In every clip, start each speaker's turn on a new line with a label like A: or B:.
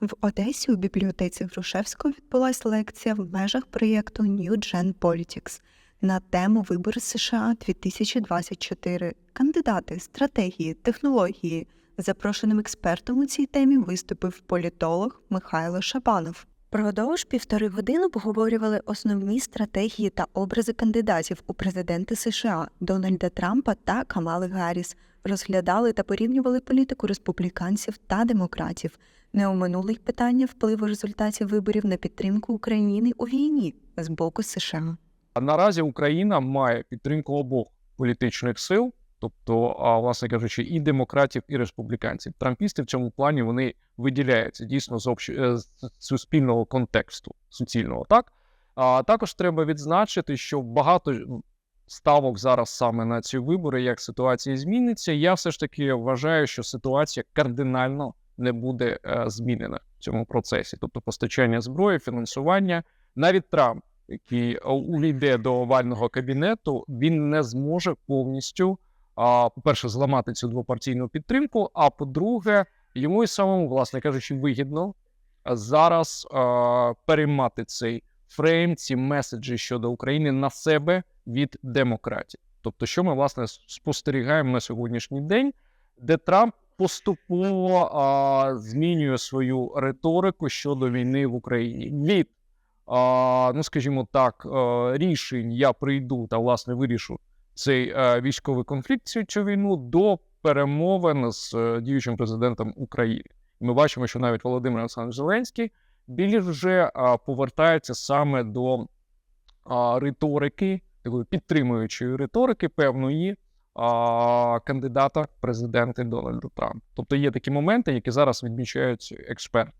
A: В Одесі у бібліотеці Грушевського відбулася лекція в межах проєкту New Gen Politics на тему Вибори США 2024. Кандидати, стратегії, технології. Запрошеним експертом у цій темі виступив політолог Михайло Шабанов. Продовж півтори години обговорювали основні стратегії та образи кандидатів у президенти США Дональда Трампа та Камали Гарріс, розглядали та порівнювали політику республіканців та демократів. Не оминули й питання впливу результатів виборів на підтримку України у війні з боку США.
B: А наразі Україна має підтримку обох політичних сил, тобто, власне кажучи, і демократів, і республіканців. Трампісти в цьому плані вони виділяються дійсно з, общ... е, з суспільного контексту суцільного. Так а також треба відзначити, що багато ставок зараз саме на ці вибори, як ситуація зміниться. Я все ж таки вважаю, що ситуація кардинально не буде е, змінена в цьому процесі, тобто постачання зброї, фінансування, навіть Трамп який е, увійде до овального кабінету, він не зможе повністю, по-перше, зламати цю двопартійну підтримку. А по-друге, йому і самому, власне кажучи, вигідно зараз переймати цей фрейм, ці меседжі щодо України на себе від демократів. Тобто, що ми власне спостерігаємо на сьогоднішній день, де Трамп поступово а, змінює свою риторику щодо війни в Україні від а, ну скажімо так, е, рішень я прийду та власне вирішу цей е, військовий конфлікт, цю, війну до перемовин з е, діючим президентом України. Ми бачимо, що навіть Володимир Олександрович Зеленський більш вже а, повертається саме до а, риторики, такої підтримуючої риторики певної кандидата в президенти Дональда Трампа. Тобто є такі моменти, які зараз відмічають експерти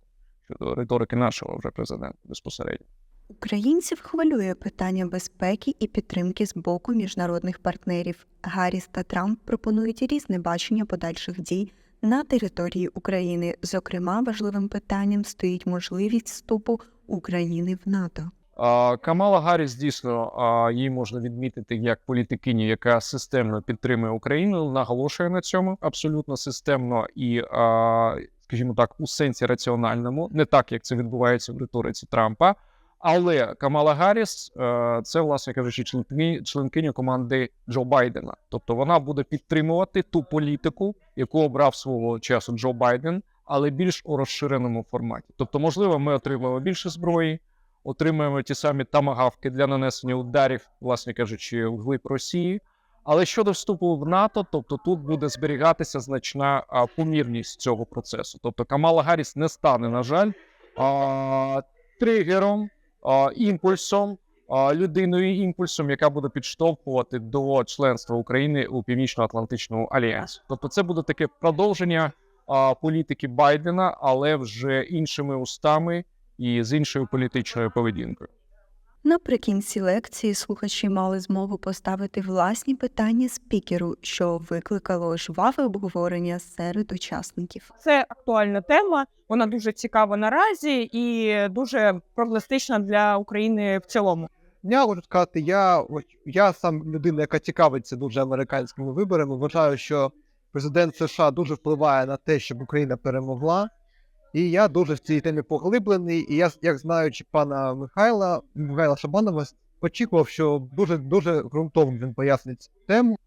B: щодо риторики нашого вже президента безпосередньо.
A: Українців хвилює питання безпеки і підтримки з боку міжнародних партнерів. Гарріс та Трамп пропонують різне бачення подальших дій на території України. Зокрема, важливим питанням стоїть можливість вступу України в НАТО.
B: Камала Гарріс дійсно її можна відмітити як політикиню, яка системно підтримує Україну, наголошує на цьому абсолютно системно і, скажімо так, у сенсі раціональному, не так як це відбувається в риториці Трампа. Але Камала Гарріс е, це, власне кажучи, членкиня команди Джо Байдена. Тобто вона буде підтримувати ту політику, яку обрав свого часу Джо Байден, але більш у розширеному форматі. Тобто, можливо, ми отримаємо більше зброї, отримаємо ті самі тамагавки для нанесення ударів, власне кажучи, вглиб Росії. Але щодо вступу в НАТО, тобто тут буде зберігатися значна а, помірність цього процесу. Тобто Камала Гарріс не стане, на жаль, а, тригером а, імпульсом, а, людиною імпульсом, яка буде підштовхувати до членства України у Північно-Атлантичному альянсі. Тобто, це буде таке продовження а, політики Байдена, але вже іншими устами і з іншою політичною поведінкою.
A: Наприкінці лекції слухачі мали змогу поставити власні питання спікеру, що викликало жваве обговорення серед учасників.
C: Це актуальна тема. Вона дуже цікава наразі і дуже проблематична для України в цілому.
D: Я можу сказати, я, я сам людина, яка цікавиться дуже американськими виборами. Вважаю, що президент США дуже впливає на те, щоб Україна перемогла. І я дуже в цій темі поглиблений. І я, як знаючи пана Михайла, Михайла Шабанова, очікував, що дуже дуже ґрунтовно він пояснить цю тему.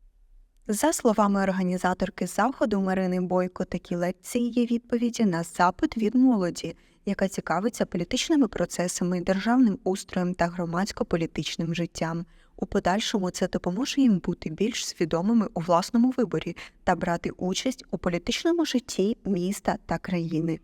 A: За словами організаторки заходу Марини Бойко, такі лекції є відповіді на запит від молоді, яка цікавиться політичними процесами, державним устроєм та громадсько-політичним життям. У подальшому це допоможе їм бути більш свідомими у власному виборі та брати участь у політичному житті міста та країни.